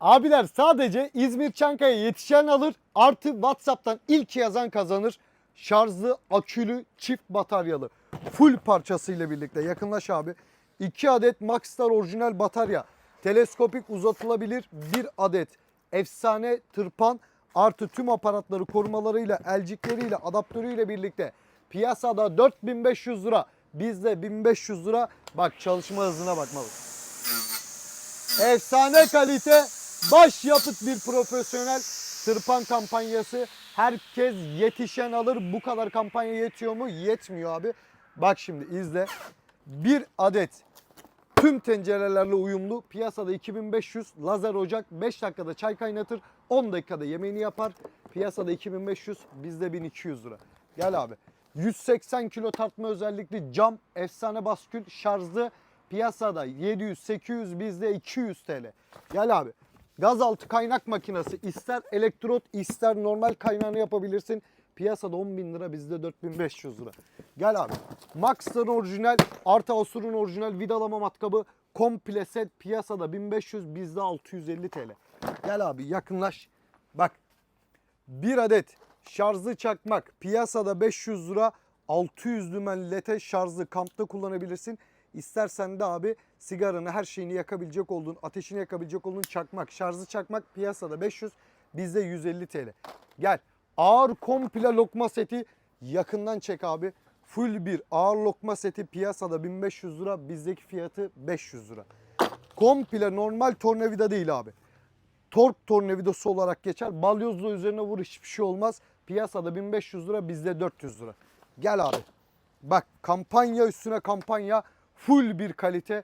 Abiler sadece İzmir Çankaya yetişen alır. Artı WhatsApp'tan ilk yazan kazanır. Şarjlı, akülü, çift bataryalı. Full parçasıyla birlikte yakınlaş abi. 2 adet Maxstar orijinal batarya. Teleskopik uzatılabilir 1 adet. Efsane tırpan artı tüm aparatları korumalarıyla, elcikleriyle, adaptörüyle birlikte piyasada 4500 lira. Bizde 1500 lira. Bak çalışma hızına bakma. bak. Efsane kalite, baş yapıt bir profesyonel tırpan kampanyası. Herkes yetişen alır. Bu kadar kampanya yetiyor mu? Yetmiyor abi. Bak şimdi izle. Bir adet tüm tencerelerle uyumlu. Piyasada 2500 lazer ocak 5 dakikada çay kaynatır. 10 dakikada yemeğini yapar. Piyasada 2500 bizde 1200 lira. Gel abi. 180 kilo tartma özellikli cam efsane baskül şarjlı piyasada 700-800 bizde 200 TL. Gel abi. Gazaltı kaynak makinesi ister elektrot ister normal kaynağını yapabilirsin. Piyasada 10 bin lira bizde 4500 lira. Gel abi. Max'tan orijinal artı Asur'un orijinal vidalama matkabı komple set piyasada 1500 bizde 650 TL. Gel abi yakınlaş. Bak bir adet şarjlı çakmak piyasada 500 lira 600 lümen lete şarjlı kampta kullanabilirsin. İstersen de abi sigaranı her şeyini yakabilecek olduğun, ateşini yakabilecek olduğun çakmak, şarjlı çakmak piyasada 500, bizde 150 TL. Gel ağır komple lokma seti yakından çek abi. Full bir ağır lokma seti piyasada 1500 lira, bizdeki fiyatı 500 lira. Komple normal tornavida değil abi tork tornavidası olarak geçer. Balyozla üzerine vur hiçbir şey olmaz. Piyasada 1500 lira bizde 400 lira. Gel abi. Bak kampanya üstüne kampanya full bir kalite.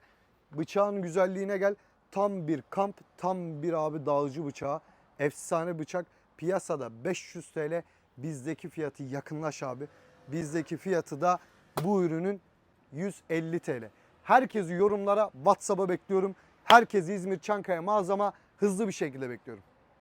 Bıçağın güzelliğine gel. Tam bir kamp, tam bir abi dağcı bıçağı. Efsane bıçak. Piyasada 500 TL. Bizdeki fiyatı yakınlaş abi. Bizdeki fiyatı da bu ürünün 150 TL. Herkesi yorumlara WhatsApp'a bekliyorum. Herkesi İzmir Çankaya mağazama hızlı bir şekilde bekliyorum.